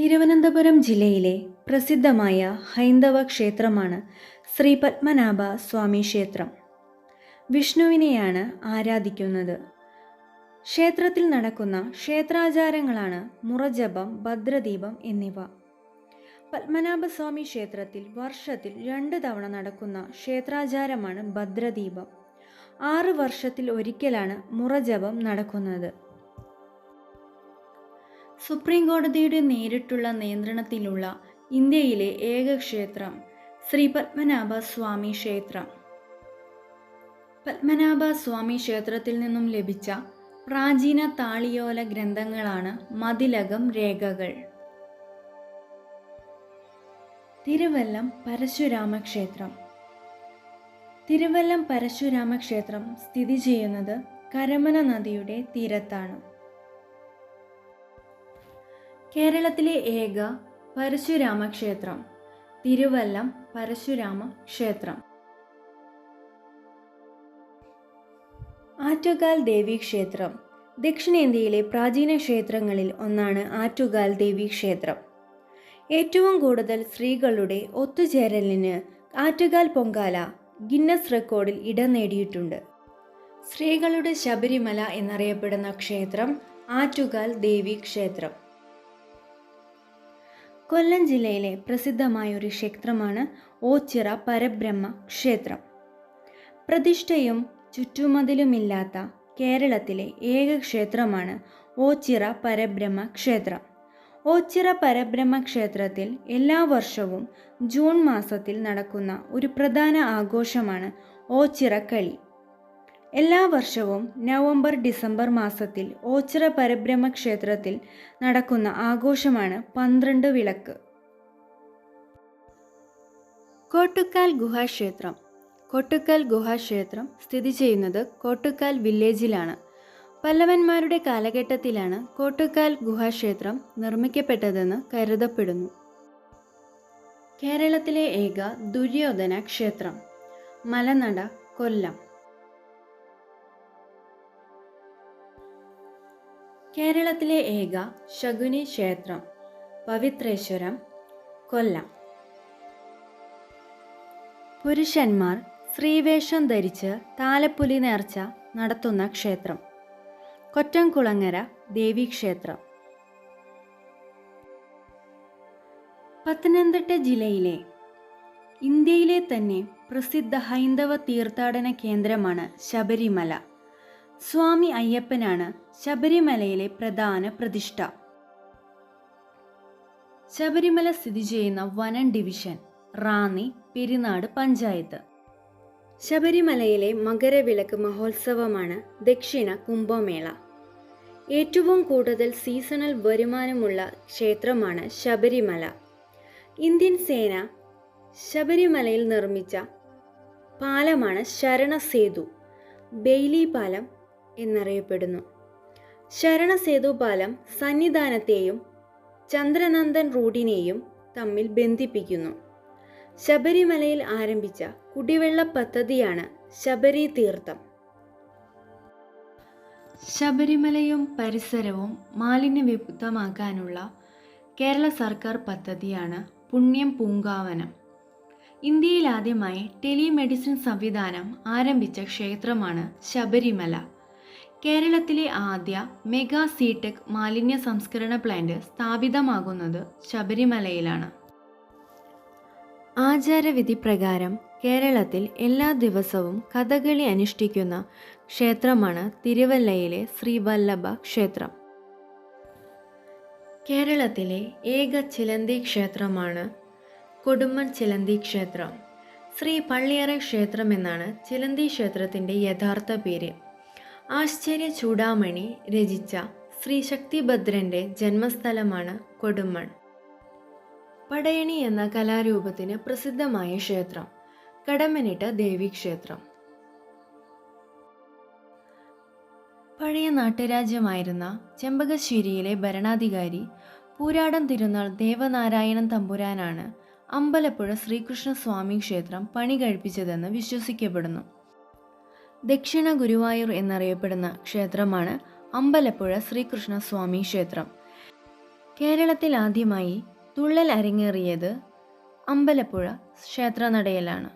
തിരുവനന്തപുരം ജില്ലയിലെ പ്രസിദ്ധമായ ഹൈന്ദവ ക്ഷേത്രമാണ് ശ്രീ പത്മനാഭ സ്വാമി ക്ഷേത്രം. വിഷ്ണുവിനെയാണ് ആരാധിക്കുന്നത്. ക്ഷേത്രത്തിൽ നടക്കുന്ന ക്ഷേത്രാചാരങ്ങളാണ് മുറജപം ഭദ്രദീപം എന്നിവ. പത്മനാഭസ്വാമി ക്ഷേത്രത്തിൽ വർഷത്തിൽ രണ്ട് തവണ നടക്കുന്ന ക്ഷേത്രാചാരമാണ് ഭദ്രദീപം. ആറ് വർഷത്തിൽ ഒരിക്കലാണ് മുറജപം നടക്കുന്നത്. സുപ്രീം കോടതിയുടെ നേരിട്ടുള്ള നിയന്ത്രണത്തിലുള്ള ഇന്ത്യയിലെ ഏക ക്ഷേത്രം ശ്രീ പത്മനാഭ സ്വാമി ക്ഷേത്രം. പത്മനാഭ സ്വാമി ക്ഷേത്രത്തിൽ നിന്നും ലഭിച്ച പ്രാചീന താളിയോല ഗ്രന്ഥങ്ങളാണ് മതിലകം രേഖകൾ. തിരുവല്ലം പരശുരാമ ക്ഷേത്രം തിരുവല്ലം പരശുരാമ ക്ഷേത്രം സ്ഥിതി ചെയ്യുന്നത് കരമന നദിയുടെ തീരത്താണ്. കേരളത്തിലെ ഏക പരശുരാമ ക്ഷേത്രം തിരുവല്ലം പരശുരാമ ക്ഷേത്രം ആറ്റുകാൽ ദേവി ക്ഷേത്രം ദക്ഷിണേന്ത്യയിലെ പ്രാചീന ക്ഷേത്രങ്ങളിൽ ഒന്നാണ് ആറ്റുകാൽ ദേവി ക്ഷേത്രം. ഏറ്റവും കൂടുതൽ സ്ത്രീകളുടെ ഒത്തുചേരലിന് ആറ്റുകാൽ പൊങ്കാല ഗിന്നസ് റെക്കോർഡിൽ ഇടം നേടിയിട്ടുണ്ട്. സ്ത്രീകളുടെ ശബരിമല എന്നറിയപ്പെടുന്ന ക്ഷേത്രം ആറ്റുകാൽ ദേവി ക്ഷേത്രം. കൊല്ലം ജില്ലയിലെ പ്രസിദ്ധമായ ഒരു ക്ഷേത്രമാണ് ഓച്ചിറ പരബ്രഹ്മ ക്ഷേത്രം. പ്രതിഷ്ഠയും ചുറ്റുമതിലുമില്ലാത്ത കേരളത്തിലെ ഏക ക്ഷേത്രമാണ് ഓച്ചിറ പരബ്രഹ്മ ക്ഷേത്രം. ഓച്ചിറ പരബ്രഹ്മ ക്ഷേത്രത്തിൽ എല്ലാ വർഷവും ജൂൺ മാസത്തിൽ നടക്കുന്ന ഒരു പ്രധാന ആഘോഷമാണ് ഓച്ചിറ കളി. എല്ലാ വർഷവും നവംബർ ഡിസംബർ മാസത്തിൽ ഓച്ചിറ പരബ്രഹ്മ ക്ഷേത്രത്തിൽ നടക്കുന്ന ആഘോഷമാണ് പന്ത്രണ്ട് വിളക്ക്. കോട്ടുക്കാൽ ഗുഹാക്ഷേത്രം കോട്ടുക്കാൽ ഗുഹാക്ഷേത്രം സ്ഥിതി ചെയ്യുന്നത് കോട്ടുക്കാൽ വില്ലേജിലാണ്. പല്ലവന്മാരുടെ കാലഘട്ടത്തിലാണ് കോട്ടുക്കാൽ ഗുഹാക്ഷേത്രം നിർമ്മിക്കപ്പെട്ടതെന്ന് കരുതപ്പെടുന്നു. കേരളത്തിലെ ഏക ദുര്യോധന ക്ഷേത്രം. മലനട കൊല്ലം. കേരളത്തിലെ ഏക ശകുനി ക്ഷേത്രം പവിത്രേശ്വരം കൊല്ലം. പുരുഷന്മാർ സ്ത്രീവേഷം ധരിച്ച് താലപ്പുലി നേർച്ച നടത്തുന്ന ക്ഷേത്രം കൊറ്റംകുളങ്ങര ദേവീക്ഷേത്രം പത്തനംതിട്ട ജില്ലയിലെ ഇന്ത്യയിലെ തന്നെ പ്രസിദ്ധ ഹൈന്ദവ തീർത്ഥാടന കേന്ദ്രമാണ് ശബരിമല. സ്വാമി അയ്യപ്പനാണ് ശബരിമലയിലെ പ്രധാന പ്രതിഷ്ഠ. ശബരിമല സ്ഥിതി ചെയ്യുന്ന വനം ഡിവിഷൻ റാന്നി പെരിനാട് പഞ്ചായത്ത്. ശബരിമലയിലെ മകരവിളക്ക് മഹോത്സവമാണ് ദക്ഷിണ കുംഭമേള. ഏറ്റവും കൂടുതൽ സീസണൽ വരുമാനമുള്ള ക്ഷേത്രമാണ് ശബരിമല. ഇന്ത്യൻ സേന ശബരിമലയിൽ നിർമ്മിച്ച പാലമാണ് ശരണസേതു. ബെയ്ലി പാലം എന്നറിയപ്പെടുന്നു. ശരണസേതു പാലം സന്നിധാനത്തെയും ചന്ദ്രനന്ദൻ റോഡിനെയും തമ്മിൽ ബന്ധിപ്പിക്കുന്നു. ശബരിമലയിൽ ആരംഭിച്ച കുടിവെള്ള പദ്ധതിയാണ് ശബരി തീർത്ഥം. ശബരിമലയും പരിസരവും മാലിന്യവിമുക്തമാക്കാനുള്ള കേരള സർക്കാർ പദ്ധതിയാണ് പുണ്യം പൂങ്കാവനം. ഇന്ത്യയിൽ ആദ്യമായി ടെലിമെഡിസിൻ സംവിധാനം ആരംഭിച്ച ക്ഷേത്രമാണ് ശബരിമല. കേരളത്തിലെ ആദ്യ മെഗാ സീടെക് മാലിന്യ സംസ്കരണ പ്ലാന്റ് സ്ഥാപിതമാകുന്നത് ശബരിമലയിലാണ്. ആചാരവിധി പ്രകാരം കേരളത്തിൽ എല്ലാ ദിവസവും കഥകളി അനുഷ്ഠിക്കുന്ന ക്ഷേത്രമാണ് തിരുവല്ലയിലെ ശ്രീവല്ലഭ ക്ഷേത്രം. കേരളത്തിലെ ഏക ചിലന്തി ക്ഷേത്രമാണ് കൊടുമ്മൻ ചിലന്തി ക്ഷേത്രം. ശ്രീ പള്ളിയറ ക്ഷേത്രം എന്നാണ് ചിലന്തി ക്ഷേത്രത്തിന്റെ യഥാർത്ഥ പേര്. ആശ്ചര്യ ചൂടാമണി രചിച്ച ശ്രീ ശക്തിഭദ്രന്റെ ജന്മസ്ഥലമാണ് കൊടുമൺ. പടയണി എന്ന കലാരൂപത്തിന് പ്രസിദ്ധമായ ക്ഷേത്രം കടമനിട്ട ദേവീക്ഷേത്രം. പഴയ നാട്ടുരാജ്യമായിരുന്ന ചെമ്പകശ്ശേരിയിലെ ഭരണാധികാരി പൂരാടം തിരുനാൾ ദേവനാരായണൻ തമ്പുരാനാണ് അമ്പലപ്പുഴ ശ്രീകൃഷ്ണസ്വാമി ക്ഷേത്രം പണി കഴിപ്പിച്ചതെന്ന് വിശ്വസിക്കപ്പെടുന്നു. ദക്ഷിണ ഗുരുവായൂർ എന്നറിയപ്പെടുന്ന ക്ഷേത്രമാണ് അമ്പലപ്പുഴ ശ്രീകൃഷ്ണ സ്വാമി ക്ഷേത്രം. കേരളത്തിൽ ആദ്യമായി തുള്ളൽ അരങ്ങേറിയത് അമ്പലപ്പുഴ ക്ഷേത്രനടയിലാണ്.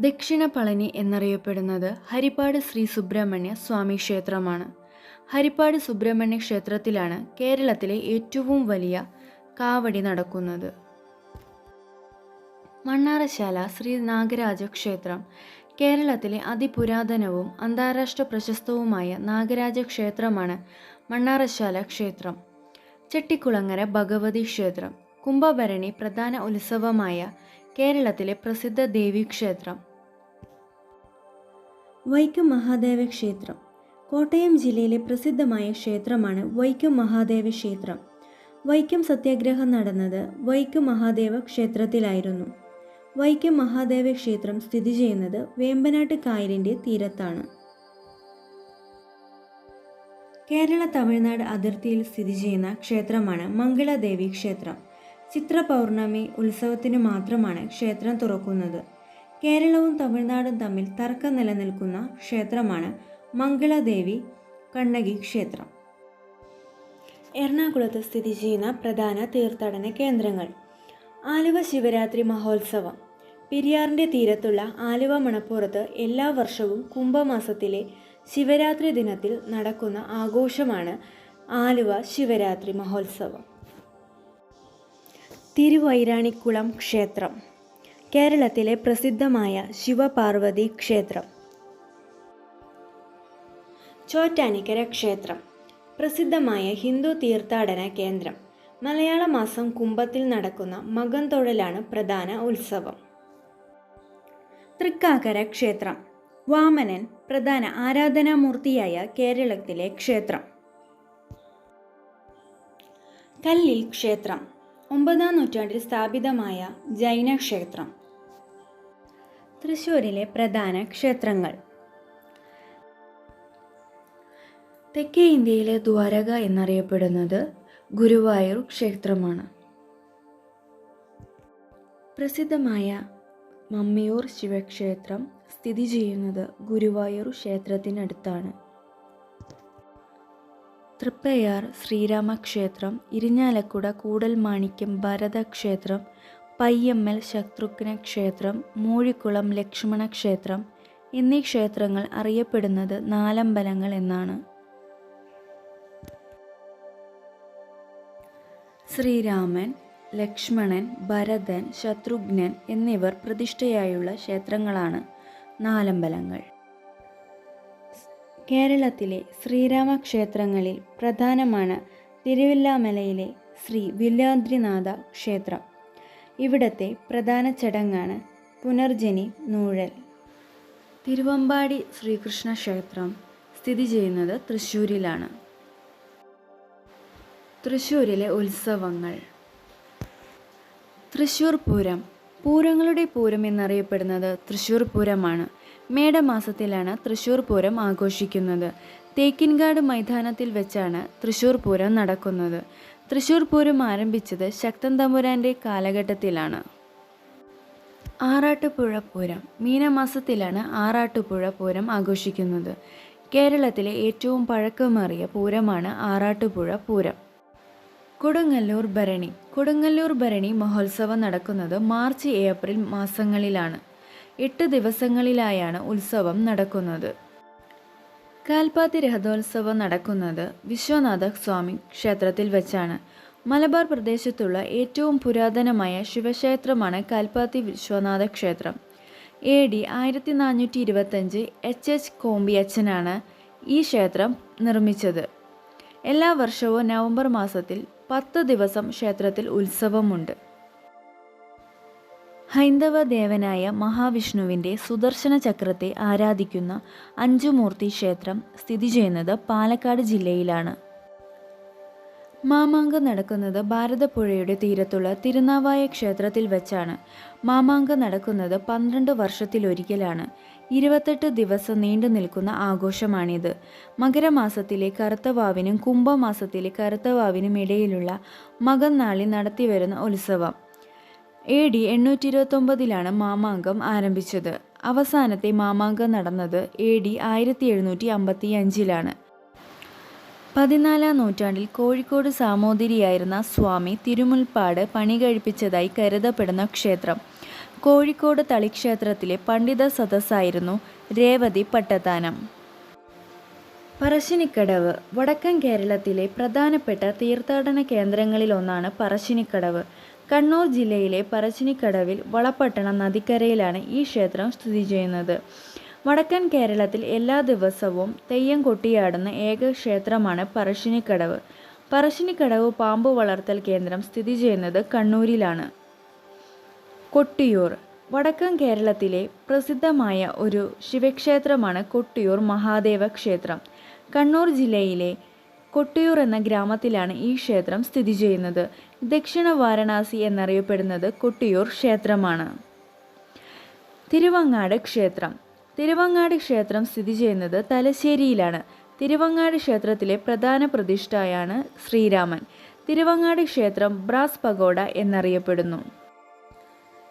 ദക്ഷിണ പളനി എന്നറിയപ്പെടുന്നത് ഹരിപ്പാട് ശ്രീ സുബ്രഹ്മണ്യ സ്വാമി ക്ഷേത്രമാണ്. ഹരിപ്പാട് സുബ്രഹ്മണ്യ ക്ഷേത്രത്തിലാണ് കേരളത്തിലെ ഏറ്റവും വലിയ കാവടി നടക്കുന്നത്. മണ്ണാറശാല ശ്രീ നാഗരാജ ക്ഷേത്രം കേരളത്തിലെ അതിപുരാതനവും അന്താരാഷ്ട്ര പ്രശസ്തവുമായ നാഗരാജ ക്ഷേത്രമാണ് മണ്ണാറശാല ക്ഷേത്രം. ചെട്ടിക്കുളങ്ങര ഭഗവതി ക്ഷേത്രം. കുംഭഭരണി പ്രധാന ഉത്സവമായ കേരളത്തിലെ പ്രസിദ്ധ ദേവീക്ഷേത്രം വൈക്കം മഹാദേവ ക്ഷേത്രം. കോട്ടയം ജില്ലയിലെ പ്രസിദ്ധമായ ക്ഷേത്രമാണ് വൈക്കം മഹാദേവ ക്ഷേത്രം. വൈക്കം സത്യാഗ്രഹം നടന്നത് വൈക്കം മഹാദേവ ക്ഷേത്രത്തിലായിരുന്നു. വൈക്കം മഹാദേവ ക്ഷേത്രം സ്ഥിതി ചെയ്യുന്നത് വേമ്പനാട്ട് കായലിന്റെ തീരത്താണ്. കേരള തമിഴ്നാട് അതിർത്തിയിൽ സ്ഥിതി ചെയ്യുന്ന ക്ഷേത്രമാണ് മംഗളദേവി ക്ഷേത്രം. ചിത്ര പൗർണമി ഉത്സവത്തിന് മാത്രമാണ് ക്ഷേത്രം തുറക്കുന്നത്. കേരളവും തമിഴ്നാടും തമ്മിൽ തർക്കം നിലനിൽക്കുന്ന ക്ഷേത്രമാണ് മംഗളദേവി കണ്ണകി ക്ഷേത്രം. എറണാകുളത്ത് സ്ഥിതി ചെയ്യുന്ന പ്രധാന തീർത്ഥാടന കേന്ദ്രങ്ങൾ ആലുവ ശിവരാത്രി മഹോത്സവം. പെരിയാറിന്റെ തീരത്തുള്ള ആലുവ മണപ്പുറത്ത് എല്ലാ വർഷവും കുംഭമാസത്തിലെ ശിവരാത്രി ദിനത്തിൽ നടക്കുന്ന ആഘോഷമാണ് ആലുവ ശിവരാത്രി മഹോത്സവം. തിരുവൈരാണിക്കുളം ക്ഷേത്രം. കേരളത്തിലെ പ്രസിദ്ധമായ ശിവപാർവതി ക്ഷേത്രം. ചോറ്റാനിക്കര ക്ഷേത്രം. പ്രസിദ്ധമായ ഹിന്ദു തീർത്ഥാടന കേന്ദ്രം. മലയാള മാസം കുംഭത്തിൽ നടക്കുന്ന മകം തൊഴലാണ് പ്രധാന ഉത്സവം. തൃക്കാക്കര ക്ഷേത്രം. വാമനൻ പ്രധാന ആരാധനാമൂർത്തിയായ കേരളത്തിലെ ക്ഷേത്രം. കല്ലിൽ ക്ഷേത്രം. ഒമ്പതാം നൂറ്റാണ്ടിൽ സ്ഥാപിതമായ ജൈന ക്ഷേത്രം. തൃശ്ശൂരിലെ പ്രധാന ക്ഷേത്രങ്ങൾ. തെക്കേ ഇന്ത്യയിലെ ദ്വാരക എന്നറിയപ്പെടുന്നത് ഗുരുവായൂർ ക്ഷേത്രമാണ്. പ്രസിദ്ധമായ മമ്മിയൂർ ശിവക്ഷേത്രം സ്ഥിതി ചെയ്യുന്നത് ഗുരുവായൂർ ക്ഷേത്രത്തിനടുത്താണ്. തൃപ്പയാർ ശ്രീരാമക്ഷേത്രം ഇരിഞ്ഞാലക്കുട കൂടൽമാണിക്യം ഭരതക്ഷേത്രം പയ്യമ്മൽ ശത്രുഘ്ന ക്ഷേത്രം മൂഴിക്കുളം ലക്ഷ്മണ ക്ഷേത്രം എന്നീ ക്ഷേത്രങ്ങൾ അറിയപ്പെടുന്നത് നാലമ്പലങ്ങൾ എന്നാണ്. ശ്രീരാമൻ ലക്ഷ്മണൻ ഭരതൻ ശത്രുഘ്നൻ എന്നിവർ പ്രതിഷ്ഠയായുള്ള ക്ഷേത്രങ്ങളാണ് നാലമ്പലങ്ങൾ. കേരളത്തിലെ ശ്രീരാമ ക്ഷേത്രങ്ങളിൽ പ്രധാനമാണ് തിരുവില്ലാമലയിലെ ശ്രീ വില്ലാദ്രിനാഥ ക്ഷേത്രം. ഇവിടത്തെ പ്രധാന ചടങ്ങാണ് പുനർജനി നൂഴൽ. തിരുവമ്പാടി ശ്രീകൃഷ്ണ ക്ഷേത്രം സ്ഥിതി ചെയ്യുന്നത് തൃശ്ശൂരിലാണ്. തൃശ്ശൂരിലെ ഉത്സവങ്ങൾ. തൃശ്ശൂർ പൂരം. പൂരങ്ങളുടെ പൂരം എന്നറിയപ്പെടുന്നത് തൃശ്ശൂർ പൂരമാണ്. മേടമാസത്തിലാണ് തൃശ്ശൂർ പൂരം ആഘോഷിക്കുന്നത്. തേക്കിൻകാട് മൈതാനത്തിൽ വെച്ചാണ് തൃശ്ശൂർ പൂരം നടക്കുന്നത്. തൃശ്ശൂർ പൂരം ആരംഭിച്ചത് ശക്തൻ തമ്പുരാന്റെ കാലഘട്ടത്തിലാണ്. ആറാട്ടുപുഴ പൂരം. മീനമാസത്തിലാണ് ആറാട്ടുപുഴ പൂരം ആഘോഷിക്കുന്നത്. കേരളത്തിലെ ഏറ്റവും പഴക്കമേറിയ പൂരമാണ് ആറാട്ടുപുഴ പൂരം. കൊടുങ്ങല്ലൂർ ഭരണി. കൊടുങ്ങല്ലൂർ ഭരണി മഹോത്സവം നടക്കുന്നത് മാർച്ച് ഏപ്രിൽ മാസങ്ങളിലാണ്. എട്ട് ദിവസങ്ങളിലായാണ് ഉത്സവം നടക്കുന്നത്. കാൽപാത്തി രഥോത്സവം നടക്കുന്നത് വിശ്വനാഥ സ്വാമി ക്ഷേത്രത്തിൽ വെച്ചാണ്. മലബാർ പ്രദേശത്തുള്ള ഏറ്റവും പുരാതനമായ ശിവക്ഷേത്രമാണ് കാൽപാത്തി വിശ്വനാഥ ക്ഷേത്രം. എ ഡി ആയിരത്തി നാനൂറ്റി ഇരുപത്തഞ്ച് എച്ച് എച്ച് കോമ്പിയച്ചനാണ് ഈ ക്ഷേത്രം നിർമ്മിച്ചത്. എല്ലാ വർഷവും നവംബർ മാസത്തിൽ പത്ത് ദിവസം ക്ഷേത്രത്തിൽ ഉത്സവമുണ്ട്. ഹൈന്ദവ ദേവനായ മഹാവിഷ്ണുവിന്റെ സുദർശന ചക്രത്തെ ആരാധിക്കുന്ന അഞ്ചുമൂർത്തി ക്ഷേത്രം സ്ഥിതി ചെയ്യുന്നത് പാലക്കാട് ജില്ലയിലാണ്. മാമാങ്ക നടക്കുന്നത് ഭാരതപ്പുഴയുടെ തീരത്തുള്ള തിരുനാവായ ക്ഷേത്രത്തിൽ വെച്ചാണ്. മാമാങ്ക നടക്കുന്നത് പന്ത്രണ്ട് വർഷത്തിലൊരിക്കലാണ്. ഇരുപത്തെട്ട് ദിവസം നീണ്ടു നിൽക്കുന്ന ആഘോഷമാണിത്. മകരമാസത്തിലെ കറുത്തവാവിനും കുംഭമാസത്തിലെ കറുത്തവാവിനും ഇടയിലുള്ള മകം നാളിൽ നടത്തിവരുന്ന ഉത്സവം. എ ഡി എണ്ണൂറ്റി ഇരുപത്തൊമ്പതിലാണ് മാമാങ്കം ആരംഭിച്ചത്. അവസാനത്തെ മാമാങ്കം നടന്നത് എ ഡി ആയിരത്തി എഴുന്നൂറ്റി അമ്പത്തി അഞ്ചിലാണ് പതിനാലാം നൂറ്റാണ്ടിൽ കോഴിക്കോട് സാമൂതിരിയായിരുന്ന സ്വാമി തിരുമുൽപ്പാട് പണി കഴിപ്പിച്ചതായി കരുതപ്പെടുന്ന ക്ഷേത്രം. കോഴിക്കോട് തളിക്ഷേത്രത്തിലെ പണ്ഡിത സദസ്സായിരുന്നു രേവതി പട്ടത്താനം പറശ്ശിനിക്കടവ് വടക്കൻ കേരളത്തിലെ പ്രധാനപ്പെട്ട തീർത്ഥാടന കേന്ദ്രങ്ങളിലൊന്നാണ് പറശ്ശിനിക്കടവ്. കണ്ണൂർ ജില്ലയിലെ പറശ്ശിനിക്കടവിൽ വളപട്ടണം നദിക്കരയിലാണ് ഈ ക്ഷേത്രം സ്ഥിതി ചെയ്യുന്നത്. വടക്കൻ കേരളത്തിൽ എല്ലാ ദിവസവും തെയ്യം കൊട്ടിയാടുന്ന ഏക ക്ഷേത്രമാണ് പറശ്ശിനിക്കടവ്. പറശ്ശിനിക്കടവ് പാമ്പ് വളർത്തൽ കേന്ദ്രം സ്ഥിതി ചെയ്യുന്നത് കണ്ണൂരിലാണ്. കൊട്ടിയൂർ. വടക്കൻ കേരളത്തിലെ പ്രസിദ്ധമായ ഒരു ശിവക്ഷേത്രമാണ് കൊട്ടിയൂർ മഹാദേവ ക്ഷേത്രം. കണ്ണൂർ ജില്ലയിലെ കൊട്ടിയൂർ എന്ന ഗ്രാമത്തിലാണ് ഈ ക്ഷേത്രം സ്ഥിതി ചെയ്യുന്നത്. ദക്ഷിണ വാരണാസി എന്നറിയപ്പെടുന്നത് കൊട്ടിയൂർ ക്ഷേത്രമാണ്. തിരുവങ്ങാട് ക്ഷേത്രം. തിരുവങ്ങാട് ക്ഷേത്രം സ്ഥിതി ചെയ്യുന്നത് തലശ്ശേരിയിലാണ്. തിരുവങ്ങാട് ക്ഷേത്രത്തിലെ പ്രധാന പ്രതിഷ്ഠയാണ് ശ്രീരാമൻ. തിരുവങ്ങാട് ക്ഷേത്രം ബ്രാസ് പഗോഡ എന്നറിയപ്പെടുന്നു.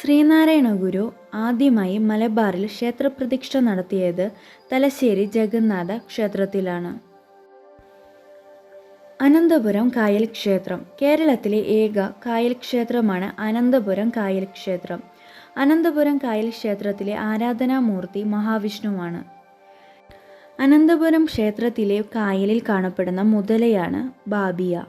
ശ്രീനാരായണ ഗുരു ആദ്യമായി മലബാറിൽ ക്ഷേത്രപ്രതിഷ്ഠ നടത്തിയത് തലശ്ശേരി ജഗന്നാഥ ക്ഷേത്രത്തിലാണ്. അനന്തപുരം കായൽ ക്ഷേത്രം. കേരളത്തിലെ ഏക കായൽ ക്ഷേത്രമാണ് അനന്തപുരം കായൽ ക്ഷേത്രം. അനന്തപുരം കായൽ ക്ഷേത്രത്തിലെ ആരാധനാമൂർത്തി മഹാവിഷ്ണുവാണ്. അനന്തപുരം ക്ഷേത്രത്തിലെ കായലിൽ കാണപ്പെടുന്ന മുതലയാണ് ബാബിയ.